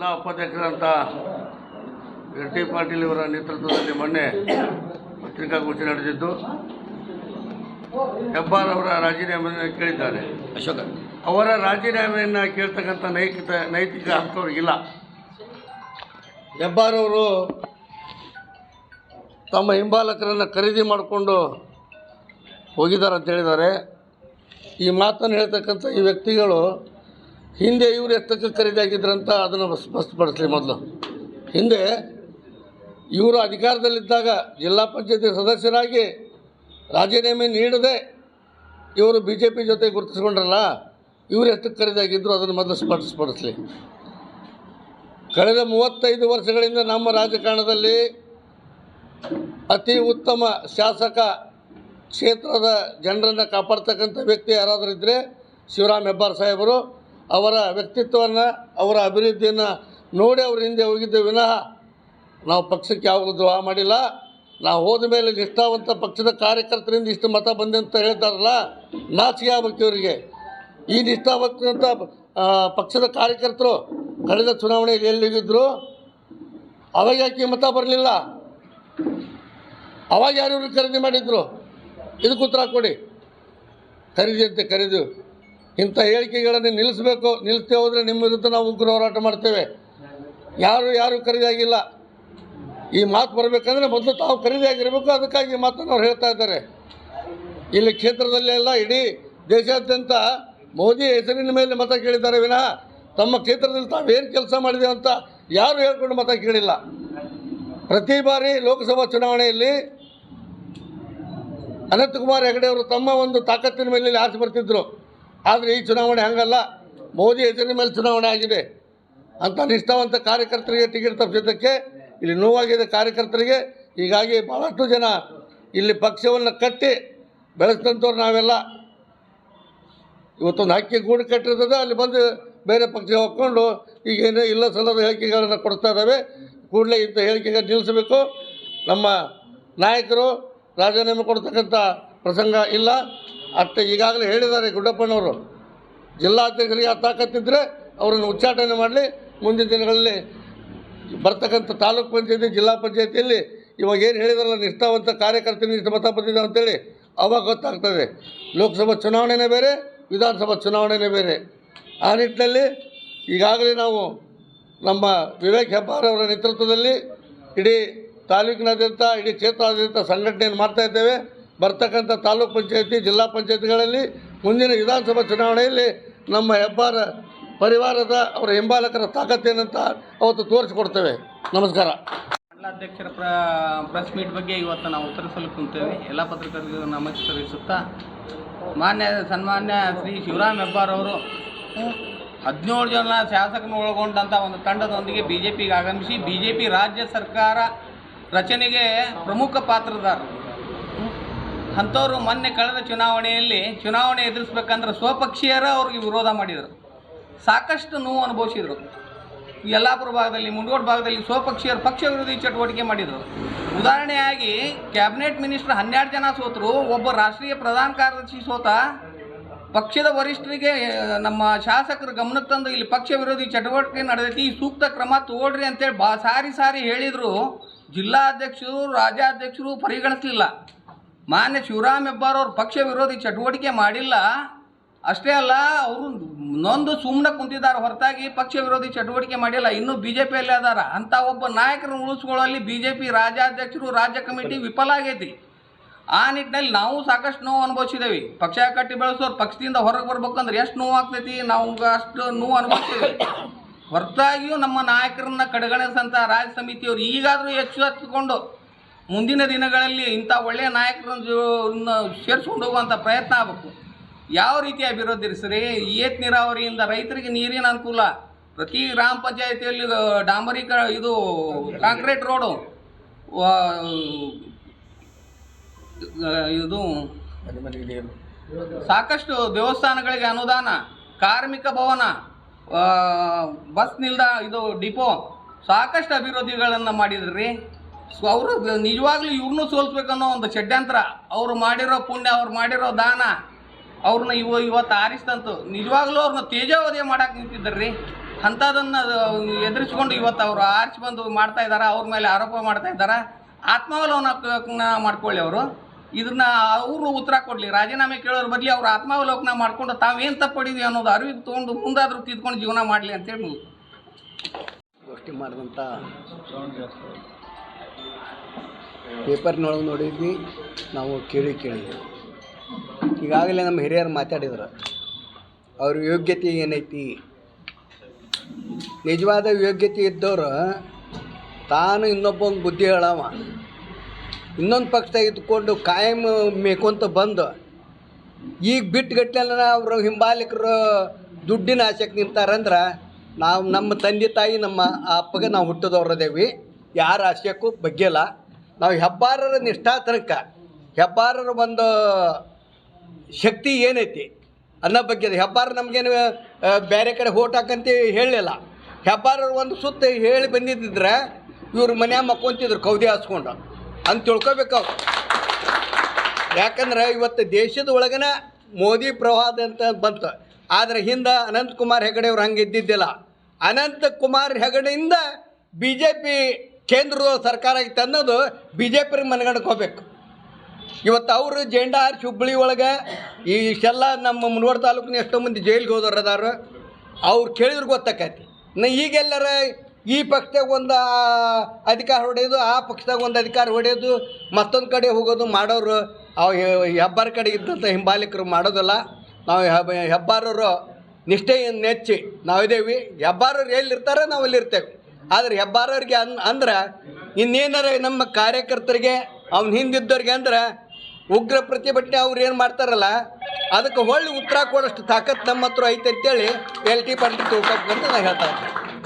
ಜಿಲ್ಲಾ ಉಪಾಧ್ಯಕ್ಷರಂತ L T Patil ಇವರ ನೇತೃತ್ವದಲ್ಲಿ ಮೊನ್ನೆ ಪತ್ರಿಕಾಗೋಷ್ಠಿ ನಡೆದಿದ್ದು ಹೆಬ್ಬಾರ್ ಅವರ ರಾಜೀನಾಮೆಯನ್ನು ಕೇಳಿದ್ದಾರೆ. ಅಶೋಕ. ಅವರ ರಾಜೀನಾಮೆಯನ್ನು ಕೇಳ್ತಕ್ಕಂಥ ನೈತಿಕ ನೈತಿಕ ಹಕ್ಕು ಅವ್ರಿಗಿಲ್ಲ ಹೆಬ್ಬಾರ್ ಅವರು ತಮ್ಮ ಹಿಂಬಾಲಕರನ್ನು ಖರೀದಿ ಮಾಡಿಕೊಂಡು ಹೋಗಿದ್ದಾರೆ ಅಂತ ಹೇಳಿದ್ದಾರೆ. ಈ ಮಾತನ್ನು ಹೇಳ್ತಕ್ಕಂಥ ಈ ವ್ಯಕ್ತಿಗಳು ಹಿಂದೆ ಇವರು ಎತ್ತಕ್ಕೆ ಖರೀದಿ ಆಗಿದ್ರಂತ ಅದನ್ನು ಸ್ಪಷ್ಟಪಡಿಸಲಿ ಮೊದಲು. ಹಿಂದೆ ಇವರು ಅಧಿಕಾರದಲ್ಲಿದ್ದಾಗ ಜಿಲ್ಲಾ ಪಂಚಾಯತಿ ಸದಸ್ಯರಾಗಿ ರಾಜೀನಾಮೆ ನೀಡದೆ ಇವರು ಬಿ ಜೆ ಪಿ ಜೊತೆ ಗುರುತಿಸ್ಕೊಂಡ್ರಲ್ಲ, ಇವರು ಎತ್ತಕ್ಕೆ ಖರೀದಾಗಿದ್ದರು ಅದನ್ನು ಮೊದಲು ಸ್ಪಷ್ಟಪಡಿಸಲಿ. ಕಳೆದ ಮೂವತ್ತೈದು ವರ್ಷಗಳಿಂದ ನಮ್ಮ ರಾಜಕಾರಣದಲ್ಲಿ ಅತಿ ಉತ್ತಮ ಶಾಸಕ ಕ್ಷೇತ್ರದ ಜನರನ್ನು ಕಾಪಾಡ್ತಕ್ಕಂಥ ವ್ಯಕ್ತಿ ಯಾರಾದರೂ ಇದ್ದರೆ ಶಿವರಾಮ್ ಹೆಬ್ಬಾರ್ ಸಾಹೇಬರು ಅವರ ವ್ಯಕ್ತಿತ್ವವನ್ನು, ಅವರ ಅಭಿವೃದ್ಧಿಯನ್ನು ನೋಡಿ ಅವ್ರ ಹಿಂದೆ ಹೋಗಿದ್ದ ವಿನಃ ನಾವು ಪಕ್ಷಕ್ಕೆ ಯಾವಾಗಲೂ ದ್ರೋಹ ಮಾಡಿಲ್ಲ. ನಾವು ಹೋದ ಮೇಲೆ ನಿಷ್ಠಾವಂತ ಪಕ್ಷದ ಕಾರ್ಯಕರ್ತರಿಂದ ಇಷ್ಟು ಮತ ಬಂದೆ ಅಂತ ಹೇಳ್ತಾರಲ್ಲ, ನಾಚಿಕೆ ಆಗ್ಬೇಕು ಇವರಿಗೆ. ಈ ನಿಷ್ಠಾವಂತ ಪಕ್ಷದ ಕಾರ್ಯಕರ್ತರು ಕಳೆದ ಚುನಾವಣೆಯಲ್ಲಿ ಎಲ್ಲಿಗಿದ್ರು ಅವಾಗ ಯಾಕೆ ಮತ ಬರಲಿಲ್ಲ? ಅವಾಗ ಯಾರು ಖರೀದಿ ಮಾಡಿದ್ರು? ಇದಕ್ಕೆ ಉತ್ತರ ಕೊಡಿ. ಖರೀದಿ ಅಂತ ಖರೀದಿ ಇಂಥ ಹೇಳಿಕೆಗಳನ್ನು ನಿಲ್ಲಿಸಬೇಕು ನಿಲ್ಲಿಸ್ತೇ ಹೋದರೆ ನಿಮ್ಮ ವಿರುದ್ಧ ನಾವು ಉಗ್ರ ಹೋರಾಟ ಮಾಡ್ತೇವೆ. ಯಾರು ಯಾರು ಖರೀದಿಯಾಗಿಲ್ಲ. ಈ ಮಾತು ಬರಬೇಕಂದ್ರೆ ಮೊದಲು ತಾವು ಖರೀದಿಯಾಗಿರಬೇಕು, ಅದಕ್ಕಾಗಿ ಮಾತನ್ನು ಅವ್ರು ಹೇಳ್ತಾ ಇದ್ದಾರೆ. ಇಲ್ಲಿ ಕ್ಷೇತ್ರದಲ್ಲೆಲ್ಲ ಇಡೀ ದೇಶಾದ್ಯಂತ ಮೋದಿ ಹೆಸರಿನ ಮೇಲೆ ಮತ ಕೇಳಿದ್ದಾರೆ ವಿನಃ ತಮ್ಮ ಕ್ಷೇತ್ರದಲ್ಲಿ ತಾವೇನು ಕೆಲಸ ಮಾಡಿದೆ ಅಂತ ಯಾರು ಹೇಳ್ಕೊಂಡು ಮತ ಕೇಳಿಲ್ಲ. ಪ್ರತಿ ಬಾರಿ ಲೋಕಸಭಾ ಚುನಾವಣೆಯಲ್ಲಿ ಅನಂತಕುಮಾರ್ ಹೆಗಡೆ ಅವರು ತಮ್ಮ ಒಂದು ತಾಕತ್ತಿನ ಮೇಲೆ ಆಸೆ ಬರ್ತಿದ್ರು. ಆದರೆ ಈ ಚುನಾವಣೆ ಹಂಗಲ್ಲ. ಮೋದಿ ಹೆಸರಿನ ಮೇಲೆ ಚುನಾವಣೆ ಆಗಿದೆ ಅಂತ ನಿಷ್ಠಾವಂತ ಕಾರ್ಯಕರ್ತರಿಗೆ ಟಿಕೆಟ್ ತಪ್ಪಿಸಿದ್ದಕ್ಕೆ ಇಲ್ಲಿ ನೋವಾಗಿದೆ ಕಾರ್ಯಕರ್ತರಿಗೆ. ಹೀಗಾಗಿ ಭಾಳಷ್ಟು ಜನ ಇಲ್ಲಿ ಪಕ್ಷವನ್ನು ಕಟ್ಟಿ ಬೆಳೆಸಿದಂಥವ್ರು ನಾವೆಲ್ಲ. ಇವತ್ತೊಂದು ಹಕ್ಕಿ ಗೂಡು ಕಟ್ಟಿರ್ತದೆ, ಅಲ್ಲಿ ಬಂದು ಬೇರೆ ಪಕ್ಷ ಹೋಗ್ಕೊಂಡು ಈಗ ಏನೋ ಇಲ್ಲ ಸಲ್ಲದ ಹೇಳಿಕೆಗಳನ್ನು ಕೊಡ್ತಾ ಇದ್ದಾವೆ. ಕೂಡಲೇ ಇಂಥ ಹೇಳಿಕೆಗಳು ನಿಲ್ಲಿಸಬೇಕು. ನಮ್ಮ ನಾಯಕರು ರಾಜೀನಾಮೆ ಕೊಡ್ತಕ್ಕಂಥ ಪ್ರಸಂಗ ಇಲ್ಲ. ಅಷ್ಟೇ ಈಗಾಗಲೇ ಹೇಳಿದ್ದಾರೆ ಗುಡ್ಡಪ್ಪನವರು. ಜಿಲ್ಲಾಧ್ಯಕ್ಷರಿಗೆ ಆ ತಾಕತ್ತಿದ್ದರೆ ಅವರನ್ನು ಉಚ್ಚಾಟನೆ ಮಾಡಲಿ. ಮುಂದಿನ ದಿನಗಳಲ್ಲಿ ಬರ್ತಕ್ಕಂಥ ತಾಲೂಕು ಪಂಚಾಯತಿ, ಜಿಲ್ಲಾ ಪಂಚಾಯತಿಯಲ್ಲಿ ಇವಾಗ ಏನು ಹೇಳಿದಾರಲ್ಲ, ನಿಷ್ಠಾವಂತ ಕಾರ್ಯಕರ್ತನಿಗೆ ಇಷ್ಟು ಮತ ಬಂದಿದೆ ಅಂತೇಳಿ ಅವಾಗ ಗೊತ್ತಾಗ್ತದೆ. ಲೋಕಸಭಾ ಚುನಾವಣೆನೇ ಬೇರೆ, ವಿಧಾನಸಭಾ ಚುನಾವಣೆನೇ ಬೇರೆ. ಆ ನಿಟ್ಟಿನಲ್ಲಿ ಈಗಾಗಲೇ ನಾವು ನಮ್ಮ ವಿವೇಕ್ ಹೆಬ್ಬಾರ್ ಅವರ ನೇತೃತ್ವದಲ್ಲಿ ಇಡೀ ತಾಲೂಕಿನಾದ್ಯಂತ, ಇಡೀ ಕ್ಷೇತ್ರಾದ್ಯಂತ ಸಂಘಟನೆಯನ್ನು ಮಾಡ್ತಾ ಇದ್ದೇವೆ. ಬರ್ತಕ್ಕಂಥ ತಾಲೂಕು ಪಂಚಾಯತಿ, ಜಿಲ್ಲಾ ಪಂಚಾಯತಿಗಳಲ್ಲಿ ಮುಂದಿನ ವಿಧಾನಸಭಾ ಚುನಾವಣೆಯಲ್ಲಿ ನಮ್ಮ ಹೆಬ್ಬಾರ ಪರಿವಾರದ ಅವರ ಹಿಂಬಾಲಕರ ತಾಕತ್ತೇನಂತ ಅವತ್ತು ತೋರಿಸಿಕೊಡ್ತೇವೆ. ನಮಸ್ಕಾರ. ಅಧ್ಯಕ್ಷರ ಪ್ರ, ಪ್ರೆಸ್ ಮೀಟ್ ಬಗ್ಗೆ ಇವತ್ತು ನಾವು ಉತ್ತರಿಸಲು ಕುಂತೇವೆ ಎಲ್ಲ ಪತ್ರಕರ್ತರಿಗೂ ನಮಸ್ಕರಿಸುತ್ತಾ, ಮಾನ್ಯ, ಸನ್ಮಾನ್ಯ ಶ್ರೀ ಶಿವರಾಮ್ ಹೆಬ್ಬಾರ್ ಅವರು, ಹದಿನೇಳು ಜನ ಶಾಸಕರನ್ನು ಒಳಗೊಂಡಂಥ ಒಂದು ತಂಡದೊಂದಿಗೆ ಬಿ ಜೆ ಪಿಗೆ ಆಗಮಿಸಿ ಬಿ ಜೆ ಪಿ ರಾಜ್ಯ ಸರ್ಕಾರ ರಚನೆಗೆ ಪ್ರಮುಖ ಪಾತ್ರದಾರರು. ಅಂಥವ್ರು ಮೊನ್ನೆ ಕಳೆದ ಚುನಾವಣೆಯಲ್ಲಿ ಚುನಾವಣೆ ಎದುರಿಸ್ಬೇಕಂದ್ರೆ ಸ್ವಪಕ್ಷೀಯರ ಅವ್ರಿಗೆ ವಿರೋಧ ಮಾಡಿದರು. ಸಾಕಷ್ಟು ನೋವು ಅನುಭವಿಸಿದರು. ಯಲ್ಲಾಪುರ ಭಾಗದಲ್ಲಿ ಮುಂಡಗೋಡು ಭಾಗದಲ್ಲಿ ಸ್ವಪಕ್ಷೀಯರು ಪಕ್ಷ ವಿರೋಧಿ ಚಟುವಟಿಕೆ ಮಾಡಿದರು. ಉದಾಹರಣೆಯಾಗಿ, ಕ್ಯಾಬಿನೆಟ್ ಮಿನಿಸ್ಟರ್ ಹನ್ನೆರಡು ಜನ ಸೋತರು, ಒಬ್ಬ ರಾಷ್ಟ್ರೀಯ ಪ್ರಧಾನ ಕಾರ್ಯದರ್ಶಿ ಸೋತ, ಪಕ್ಷದ ವರಿಷ್ಠರಿಗೆ ನಮ್ಮ ಶಾಸಕರು ಗಮನಕ್ಕೆ ತಂದು ಇಲ್ಲಿ ಪಕ್ಷ ವಿರೋಧಿ ಚಟುವಟಿಕೆ ನಡೆದೈತಿ, ಈ ಸೂಕ್ತ ಕ್ರಮ ತಗೊಳ್ರಿ ಅಂತೇಳಿ ಬಾ ಸಾರಿ ಸಾರಿ ಹೇಳಿದರು. ಜಿಲ್ಲಾಧ್ಯಕ್ಷರು ರಾಜ್ಯಾಧ್ಯಕ್ಷರು ಪರಿಗಣಿಸಲಿಲ್ಲ. ಮಾನ್ಯ ಶಿವರಾಮ್ ಹೆಬ್ಬಾರ್ ಅವ್ರು ಪಕ್ಷ ವಿರೋಧಿ ಚಟುವಟಿಕೆ ಮಾಡಿಲ್ಲ. ಅಷ್ಟೇ ಅಲ್ಲ, ಅವರು ನೊಂದು ಸುಮ್ಮನೆ ಕುಂತಿದ್ದಾರೆ. ಹೊರತಾಗಿ ಪಕ್ಷ ವಿರೋಧಿ ಚಟುವಟಿಕೆ ಮಾಡಿಲ್ಲ. ಇನ್ನೂ ಬಿ ಜೆ ಪಿಯಲ್ಲಿ ಅದಾರ. ಅಂಥ ಒಬ್ಬ ನಾಯಕರನ್ನು ಉಳಿಸ್ಕೊಳ್ಳಲ್ಲಿ ಬಿ ಜೆ ಪಿ ರಾಜ್ಯಾಧ್ಯಕ್ಷರು, ರಾಜ್ಯ ಕಮಿಟಿ ವಿಫಲ ಆಗೈತಿ. ಆ ನಿಟ್ಟಿನಲ್ಲಿ ನಾವು ಸಾಕಷ್ಟು ನೋವು ಅನುಭವಿಸಿದ್ದೇವೆ ಪಕ್ಷ ಕಟ್ಟಿ ಬೆಳೆಸೋರು ಪಕ್ಷದಿಂದ ಹೊರಗೆ ಬರ್ಬೇಕಂದ್ರೆ ಎಷ್ಟು ನೋವು ಆಗ್ತೈತಿ? ನಾವು ಅಷ್ಟು ನೋವು ಅನುಭವಿಸಿದ್ದೇವೆ ಹೊರತಾಗಿಯೂ ನಮ್ಮ ನಾಯಕರನ್ನ ಕಡೆಗಣಿಸಂಥ ರಾಜ್ಯ ಸಮಿತಿಯವರು ಈಗಾದರೂ ಎಚ್ಚೆತ್ತುಕೊಂಡು ಮುಂದಿನ ದಿನಗಳಲ್ಲಿ ಇಂಥ ಒಳ್ಳೆಯ ನಾಯಕರನ್ನು ಸೇರಿಸ್ಕೊಂಡು ಹೋಗುವಂಥ ಪ್ರಯತ್ನ ಆಗಬೇಕು. ಯಾವ ರೀತಿ ಅಭಿವೃದ್ಧಿ ಸರಿ? ಏತ್ ನೀರಾವರಿಯಿಂದ ರೈತರಿಗೆ ನೀರಿನ ಅನುಕೂಲ. ಪ್ರತಿ ಗ್ರಾಮ ಪಂಚಾಯತಿಯಲ್ಲಿ ಡಾಂಬರಿ ಡಾಂಬರೀಕ ಇದು ಕಾಂಕ್ರೀಟ್ ರೋಡು ಇದು ಸಾಕಷ್ಟು ದೇವಸ್ಥಾನಗಳಿಗೆ ಅನುದಾನ, ಕಾರ್ಮಿಕ ಭವನ ಬಸ್ ನಿಲ್ದ ಇದು ಡಿಪೋ, ಸಾಕಷ್ಟು ಅಭಿವೃದ್ಧಿಗಳನ್ನು ಮಾಡಿದ್ರಿ. ಸೊ ಅವರು ನಿಜವಾಗ್ಲೂ ಇವ್ರನ್ನೂ ಸೋಲ್ಸ್ಬೇಕನ್ನೋ ಒಂದು ಷಡ್ಯಂತ್ರ. ಅವ್ರು ಮಾಡಿರೋ ಪುಣ್ಯ, ಅವ್ರು ಮಾಡಿರೋ ದಾನ ಅವ್ರನ್ನ ಇವ ಇವತ್ತು ಆರಿಸ್ತಂತು ನಿಜವಾಗ್ಲೂ ಅವ್ರನ್ನ ತೇಜಾವಧಿ ಮಾಡಕ್ಕೆ ನಿಂತಿದ್ದಾರ್ರಿ. ಅಂಥದನ್ನ ಎದುರಿಸ್ಕೊಂಡು ಇವತ್ತು ಅವರು ಆರಿಸಿ ಬಂದು ಮಾಡ್ತಾ ಇದ್ದಾರೆ, ಅವ್ರ ಮೇಲೆ ಆರೋಪ ಮಾಡ್ತಾ ಇದ್ದಾರೆ, ಆತ್ಮಾವಲೋಕನ ಮಾಡ್ಕೊಳ್ಳಿ ಅವರು. ಇದನ್ನ ಅವರು ಉತ್ತರ ಕೊಡಲಿ. ರಾಜೀನಾಮೆ ಕೇಳೋರ ಬದಲಿ ಅವ್ರು ಆತ್ಮಾವಲೋಕನ ಮಾಡ್ಕೊಂಡು ತಾವೇನು ತಪ್ಪಡಿದ್ವಿ ಅನ್ನೋದು ಅರಿವಿಗೆ ತೊಗೊಂಡು ಮುಂದಾದರೂ ತಿದ್ಕೊಂಡು ಜೀವನ ಮಾಡಲಿ ಅಂತೇಳಿ. ಗೋಷ್ಠಿ ಮಾಡಿದಂಥ ಪೇಪರ್ನೊಳಗೆ ನೋಡಿದ್ವಿ, ನಾವು ಕೇಳಿ ಕೇಳಿದ್ವಿ ಈಗಾಗಲೇ ನಮ್ಮ ಹಿರಿಯರು ಮಾತಾಡಿದ್ರು, ಅವ್ರ ಯೋಗ್ಯತೆ ಏನೈತಿ? ನಿಜವಾದ ಯೋಗ್ಯತೆ ಇದ್ದವರು, ತಾನು ಇನ್ನೊಬ್ಬ ಬುದ್ಧಿ ಹೇಳವ. ಇನ್ನೊಂದು ಪಕ್ಷದಾಗ ಇದ್ಕೊಂಡು ಕಾಯಂ ಮೇಕೊಂತ ಬಂದು, ಈಗ ಬಿಟ್ಟುಗಟ್ಟಲೆ ಅವರು ಹಿಂಬಾಲಿಕರು ದುಡ್ಡಿನ ಆಸೆಗೆ ನಿಂತಾರಂದ್ರೆ, ನಾವು ನಮ್ಮ ತಂದೆ ತಾಯಿ ನಮ್ಮ ಅಪ್ಪಗೆ ನಾವು ಹುಟ್ಟಿದವ್ರದೇವಿ. ಯಾರ ಆಸೆಕ್ಕೂ ಬಗ್ಗೆಲ್ಲ ನಾವು ಹೆಬ್ಬಾರರ ನಿಷ್ಠಾ ತನಕ ಹೆಬ್ಬಾರರ ಒಂದು ಶಕ್ತಿ ಏನೈತಿ ಅನ್ನೋ ಬಗ್ಗೆ. ಹೆಬ್ಬಾರ ನಮಗೇನು ಬೇರೆ ಕಡೆ ಹೋಟ್ ಹಾಕಂತ ಹೇಳಲಿಲ್ಲ. ಹೆಬ್ಬಾರರು ಒಂದು ಸುತ್ತ ಹೇಳಿ ಬಂದಿದ್ದಿದ್ರೆ ಇವ್ರ ಮನ್ಯಾಗ ಮಕ್ಕೊಂತಿದ್ರು ಕೌದಿ ಹಾಸ್ಕೊಂಡು. ಅಂತ ತಿಳ್ಕೊಬೇಕು ಅವ್ರು. ಯಾಕಂದ್ರೆ ಇವತ್ತು ದೇಶದ ಒಳಗನ ಮೋದಿ ಪ್ರವಾದ ಅಂತ ಬಂತು. ಆದರೆ ಹಿಂದೆ ಅನಂತಕುಮಾರ್ ಹೆಗಡೆ ಅವ್ರು ಹಂಗೆ ಇದ್ದಿದ್ದಿಲ್ಲ. ಅನಂತಕುಮಾರ್ ಹೆಗಡೆಯಿಂದ ಬಿ ಜೆ ಪಿ ಕೇಂದ್ರದ ಸರ್ಕಾರ ಆಗಿತ್ತು ಅನ್ನೋದು ಬಿ ಜೆ ಪಿ ಮನಗಂಡ್ಕೋಬೇಕು ಇವತ್ತು ಅವರು ಜೆಂಡಾ ಹಾರಿಸಿ ಹುಬ್ಬಳ್ಳಿ ಒಳಗೆ ಈ ಇಷ್ಟೆಲ್ಲ ನಮ್ಮ ಮುನಗೋಡ ತಾಲೂಕಿನ ಎಷ್ಟೋ ಮಂದಿ ಜೈಲಿಗೆ ಹೋದವ್ರು ಅದಾರ ಅವ್ರು ಕೇಳಿದ್ರು ಗೊತ್ತಾಕೈತಿ. ನಾ ಈಗೆಲ್ಲರ ಈ ಪಕ್ಷದಾಗ ಒಂದು ಅಧಿಕಾರ ಹೊಡೆಯೋದು, ಆ ಪಕ್ಷದಾಗ ಒಂದು ಅಧಿಕಾರ ಹೊಡೆಯೋದು, ಮತ್ತೊಂದು ಕಡೆ ಹೋಗೋದು ಮಾಡೋರು ಅವು ಹೆಬ್ಬಾರ ಕಡೆ ಇದ್ದಂಥ ಹಿಂಬಾಲಿಕರು ಮಾಡೋದಲ್ಲ. ನಾವು ಹೆಬ್ ಹೆಬ್ಬಾರರು ನಿಷ್ಠೆಯನ್ನು ನೆಚ್ಚಿ ನಾವಿದ್ದೇವೆ ಹೆಬ್ಬಾರರು ಎಲ್ಲಿರ್ತಾರೆ ನಾವು ಅಲ್ಲಿರ್ತೇವೆ ಆದರೆ ಹೆಬ್ಬಾರವ್ರಿಗೆ ಅನ್ ಅಂದ್ರೆ ಇನ್ನೇನಾರ ನಮ್ಮ ಕಾರ್ಯಕರ್ತರಿಗೆ ಅವ್ನ ಹಿಂದಿದ್ದವ್ರಿಗೆ ಅಂದ್ರೆ ಉಗ್ರ ಪ್ರತಿಭಟನೆ ಅವ್ರು ಏನು ಮಾಡ್ತಾರಲ್ಲ, ಅದಕ್ಕೆ ಹೊಳ್ಳಿ ಉತ್ತರ ಕೊಡೋಷ್ಟು ತಾಕತ್ತು ನಮ್ಮ ಹತ್ರ ಐತೆ ಅಂತೇಳಿ ಎಲ್ ಟಿ ಪಾಟೀಲ್ ತಿಳ್ಕೊಬೇಕಂತ ನಾನು ಹೇಳ್ತಾ ಇದ್ದೀನಿ.